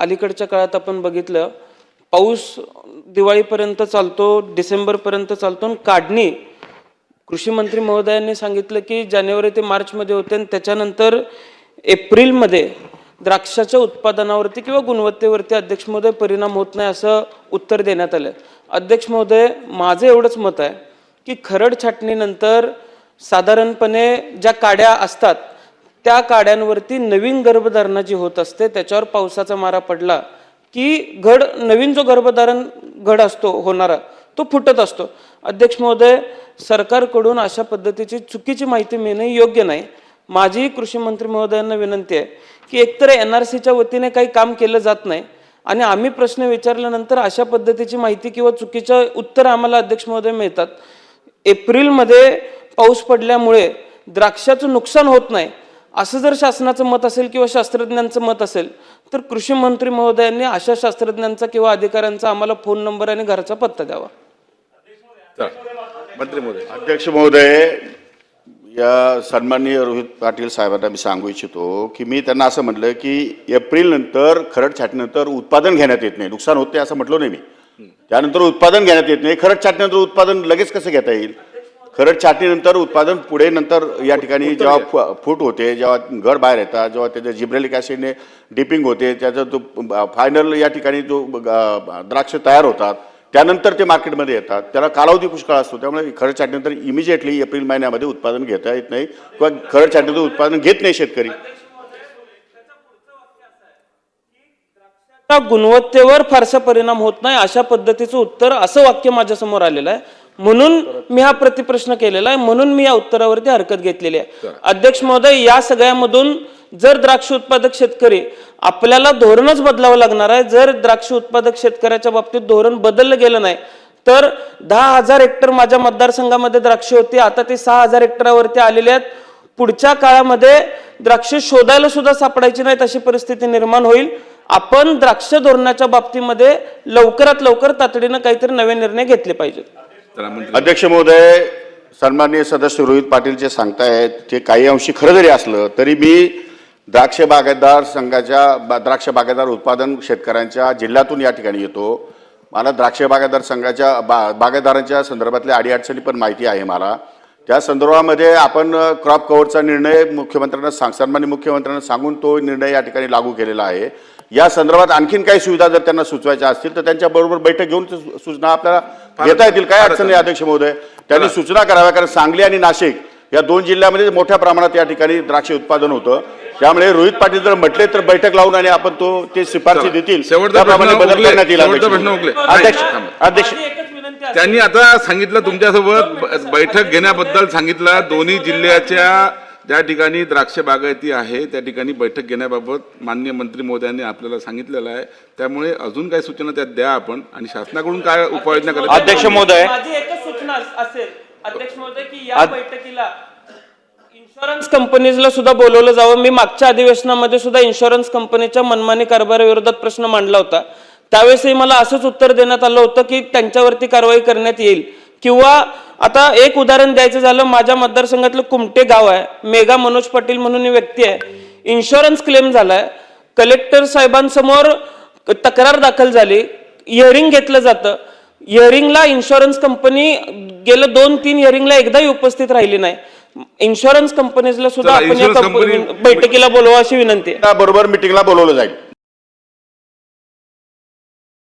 अलीकडच्या काळात आपण बघितलं पाऊस दिवाळीपर्यंत चालतो डिसेंबरपर्यंत चालतो आणि काढणी. कृषी मंत्री महोदयांनी सांगितलं की जानेवारी ते मार्चमध्ये होते आणि त्याच्यानंतर एप्रिलमध्ये द्राक्षाच्या उत्पादनावरती किंवा गुणवत्तेवरती अध्यक्ष महोदय परिणाम होत नाही असं उत्तर देण्यात आलं. अध्यक्ष महोदय माझं एवढंच मत आहे की खरड छाटणीनंतर साधारणपणे ज्या काड्या असतात त्या काड्यांवरती नवीन गर्भधारणा जी होत असते. त्याच्यावर पावसाचा मारा पडला की घड नवीन जो गर्भधारण घड असतो होणारा तो फुटत असतो. अध्यक्ष महोदय सरकारकडून अशा पद्धतीची चुकीची माहिती मिळणे योग्य नाही. माझी कृषी मंत्री महोदयांना विनंती आहे की एकतर एन आर सीच्या वतीने काही काम केलं जात नाही आणि आम्ही प्रश्न विचारल्यानंतर अशा पद्धतीची माहिती किंवा चुकीचं उत्तर आम्हाला अध्यक्ष महोदय मिळतात. एप्रिलमध्ये पाऊस पडल्यामुळे द्राक्षाचं नुकसान होत नाही. असं जर शासनाचं मत असेल किंवा शास्त्रज्ञांचं मत असेल तर कृषी मंत्री महोदयांनी अशा शास्त्रज्ञांचा किंवा अधिकाऱ्यांचा आम्हाला फोन नंबर आणि घरचा पत्ता द्यावा. चला. मंत्री महोदय. अध्यक्ष महोदय या सन्माननीय रोहित पाटील साहेबांना मी सांगू इच्छितो की मी त्यांना असं म्हटलं की एप्रिल नंतर खरड छाटणीनंतर उत्पादन घेण्यात येत नाही. नुकसान होते असं म्हटलं नाही मी. त्यानंतर उत्पादन घेण्यात येत नाही. खरड छाटणीनंतर उत्पादन लगेच कसं घेता येईल? खरड छाटणीनंतर उत्पादन पुढे नंतर या ठिकाणी जेव्हा फु- फूट होते जेव्हा घड बाहेर येतात जेव्हा त्याच्या जिब्रेलिक ॲसिडने डिपिंग होते त्याचा तो फायनल या ठिकाणी जो द्राक्ष तयार होतात त्यानंतर ते मार्केटमध्ये येतात. त्याला कालावधी पुष्कळ असतो त्यामुळे खरड छाटणीनंतर इमिजिएटली एप्रिल महिन्यामध्ये उत्पादन घेता येत नाही किंवा खरड छाटणीचं उत्पादन घेत नाही शेतकरी. गुणवत्तेवर फारसा परिणाम होत नाही अशा पद्धतीचं उत्तर असं वाक्य माझ्यासमोर आलेलं आहे. म्हणून मी हा प्रतिप्रश्न केलेला आहे म्हणून मी या उत्तरावरती हरकत घेतलेली आहे. अध्यक्ष महोदय या सगळ्यामधून जर द्राक्ष उत्पादक शेतकरी आपल्याला धोरणच बदलावं लागणार आहे जर द्राक्ष उत्पादक शेतकऱ्याच्या बाबतीत धोरण बदललं गेलं नाही तर दहा हजार हेक्टर माझ्या मतदारसंघामध्ये द्राक्ष होती आता ते सहा हजार हेक्टरावरती आलेले आहेत. पुढच्या काळामध्ये द्राक्ष शोधायला सुद्धा सापडायची नाहीत अशी परिस्थिती निर्माण होईल. आपण द्राक्ष धोरणाच्या बाबतीमध्ये लवकरात लवकर तातडीनं काहीतरी नवे निर्णय घेतले पाहिजेत. अध्यक्ष महोदय सन्माननीय सदस्य रोहित पाटील जे सांगतायत ते काही अंशी खरं जरी असलं तरी मी द्राक्ष बागायतदार संघाच्या द्राक्ष बागायतदार उत्पादन शेतकऱ्यांच्या जिल्ह्यातून या ठिकाणी येतो. मला द्राक्ष बागायतदार संघाच्या बा बागायतदारांच्या संदर्भातल्या अडीअडचणी पण माहिती आहे मला. त्या संदर्भामध्ये आपण क्रॉप कव्हरचा निर्णय मुख्यमंत्र्यांना सांग सन्मान्य मुख्यमंत्र्यांना सांगून तो निर्णय या ठिकाणी लागू केलेला आहे. या संदर्भात आणखीन काही सुविधा जर त्यांना सुचवायच्या असतील तर त्यांच्याबरोबर बैठक घेऊन सूचना आपल्याला घेता येतील. काय अडचण नाही अध्यक्ष महोदय. त्यांनी सूचना कराव्या कारण सांगली आणि नाशिक या दोन जिल्ह्यामध्ये मोठ्या प्रमाणात या ठिकाणी द्राक्ष उत्पादन होतं. त्यामुळे रोहित पाटील जर म्हटले तर बैठक लावून आणि आपण तो ते शिफारशी. देतील. त्याप्रमाणे बदल. करण्यात येईल अध्यक्ष. अध्यक्ष. त्यांनी आता सांगितलं तुमच्यासोबत बैठक घेण्याबद्दल सांगितलं. दोन्ही जिल्ह्याच्या ज्या ठिकाणी द्राक्ष बागायती आहे त्या ठिकाणी बैठक घेण्याबाबत मान्य मंत्री महोदयांनी आपल्याला सांगितलेलं आहे. त्यामुळे अजून काही सूचना त्यात द्या आपण आणि शासनाकडून काय उपाययोजना करायची अध्यक्ष महोदय. माझी एकच सूचना अस- असेल. अध्यक्ष महोदय की या बैठकीला इन्शुरन्स कंपनीजला सुद्धा बोलवलं जावं. मी मागच्या अधिवेशनामध्ये सुद्धा इन्शुरन्स कंपनीच्या मनमानी कारभाराविरोधात प्रश्न मांडला होता. त्यावेळेसही मला असंच उत्तर देण्यात आलं होतं की त्यांच्यावरती कारवाई करण्यात येईल. किंवा आता एक उदाहरण द्यायचं झालं माझ्या मतदारसंघातलं कुमटे गाव आहे मेघा मनोज पाटील म्हणून ही व्यक्ती आहे. इन्शुरन्स क्लेम झालाय. कलेक्टर साहेबांसमोर तक्रार दाखल झाली. हिअरिंग घेतलं जातं. हिअरिंगला इन्शुरन्स कंपनी गेलं दोन तीन हिअरिंगला एकदाही उपस्थित राहिली नाही. इन्शुरन्स कंपनीजला सुद्धा आपण या बैठकीला बोलवा अशी विनंती आहे. बरोबर मिटिंगला बोलवलं जाईल.